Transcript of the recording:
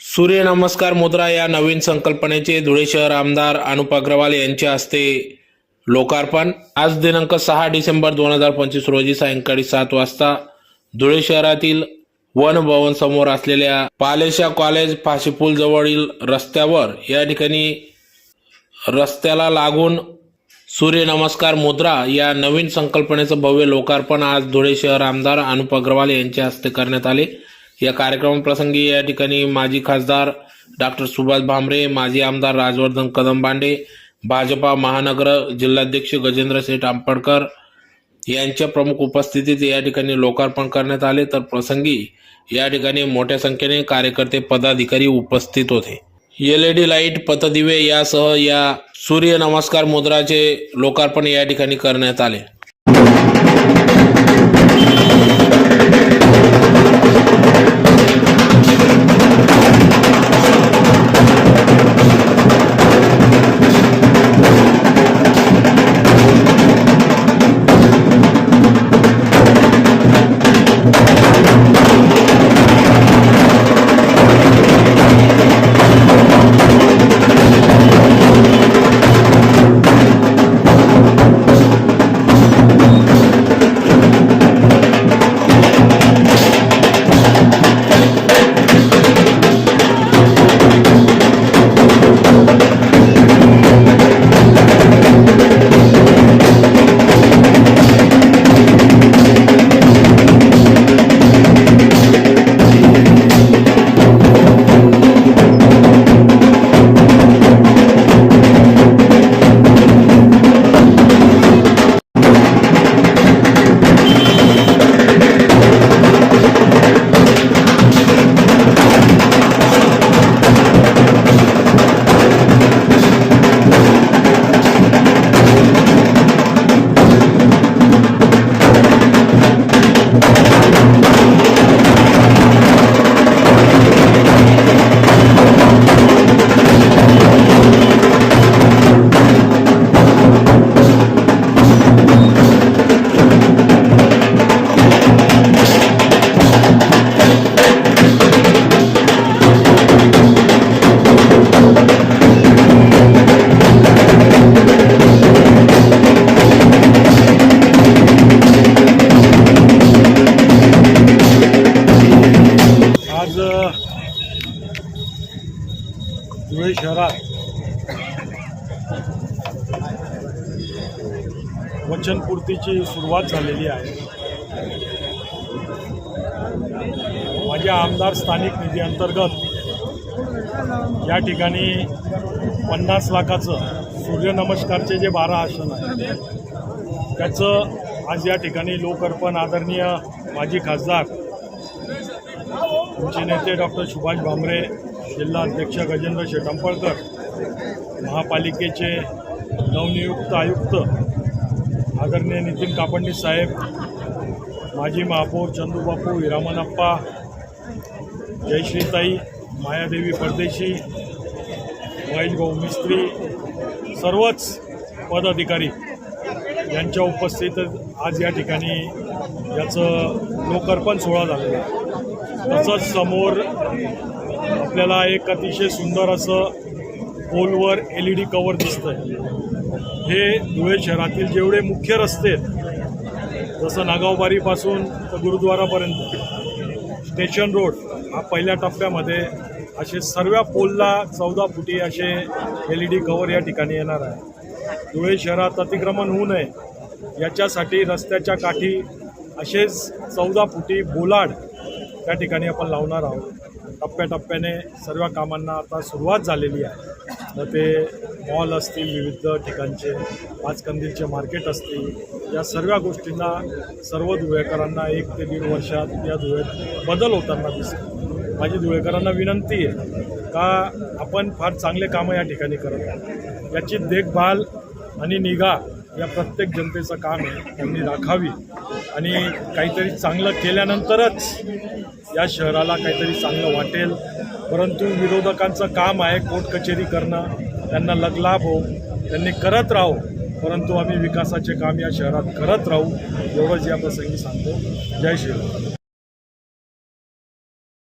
सूर्यनमस्कार मुद्रा या नवीन संकल्पनेचे धुळे शहर आमदार अनुप अग्रवाल यांच्या हस्ते लोकार्पण. आज दिनांक सहा डिसेंबर दोन हजार पंचवीस रोजी सायंकाळी सात वाजता धुळे शहरातील वन भवन समोर असलेल्या पालेशा कॉलेज फाशीपूल जवळील रस्त्यावर या ठिकाणी रस्त्याला लागून सूर्यनमस्कार मुद्रा या नवीन संकल्पनेचं भव्य लोकार्पण आज धुळे शहर आमदार अनुप अग्रवाल यांच्या हस्ते करण्यात आले. या कार्यक्रमाप्रसंगी या ठिकाणी माजी खासदार डॉक्टर सुभाष भामरे माजी आमदार राजवर्धन कदमबांडे भाजपा महानगर जिल्हाध्यक्ष गजेंद्र शेठ आंबडकर यांच्या प्रमुख उपस्थितीत या ठिकाणी लोकार्पण करण्यात आले. तर प्रसंगी या ठिकाणी मोठ्या संख्येने कार्यकर्ते पदाधिकारी उपस्थित होते. एल ई डी लाइट पथदिवे यासह या सूर्य नमस्कार मुद्राचे लोकार्पण या ठिकाणी करण्यात आले. शहरात वचनपूर्तीची सुरुवात झालेली आहे. माझ्या आमदार स्थानिक निधी अंतर्गत या ठिकाणी पन्नास लाखाचं सूर्यनमस्कारचे जे बारा आसन आहे त्याचं आज या ठिकाणी लोकार्पण आदरणीय माजी खासदार आमचे नेते डॉक्टर सुभाष भामरे जिल्हा अध्यक्ष गजेंद्र शेटंपळकर महापालिकेचे नवनियुक्त आयुक्त आदरणीय नितीन कापंडे साहेब माजी महापौर चंदूबापू हिरामनप्पा जयश्रीताई मायादेवी परदेशी महेश भाऊ मिस्त्री सर्वच पदाधिकारी यांच्या उपस्थितीत आज या ठिकाणी याचं लोकार्पण सोहळा झालेला आहे. तसंच समोर आपल्याला एक अतिशय सुंदर असं पोलवर एल ई डी कवर दिसतंय. हे धुळे शहरातील जेवढे मुख्य रस्ते आहेत जसं नागावबारीपासून तर गुरुद्वारापर्यंत स्टेशन रोड हा पहिल्या टप्प्यामध्ये असे सर्व पोलला चौदा फुटी असे एल ई डी कवर या ठिकाणी येणार आहे. धुळे शहरात अतिक्रमण होऊ नये याच्यासाठी रस्त्याच्या काठी असेच चौदा फुटी बोलाड त्या ठिकाणी आपण लावणार आहोत. टप्प्याटप्प्याने सर्व कामांना आता सुरुवात झालेली आहे. मग ते मॉल असतील विविध ठिकाणचे पाचकंदीलचे मार्केट असतील या सर्व गोष्टींना सर्व धुळेकरांना एक ते दीड वर्षात या धुळ्यात बदल होताना दिसतो. माझी धुळेकरांना विनंती आहे का आपण फार चांगले कामं या ठिकाणी करत आहोत. याची देखभाल आणि निगा या प्रत्येक जनतेचं काम आहे त्यांनी राखावी. आणि काहीतरी चांगलं केल्यानंतरच या शहराला काहीतरी चांगलं वाटेल. परंतु विरोधकांचं काम आहे कोर्ट कचेरी करणं. त्यांना लगलाभ हो त्यांनी करत राहो. परंतु आम्ही विकासाचे काम या शहरात करत राहू. एवढंच या प्रसंगी सांगतो. जय श्रीराम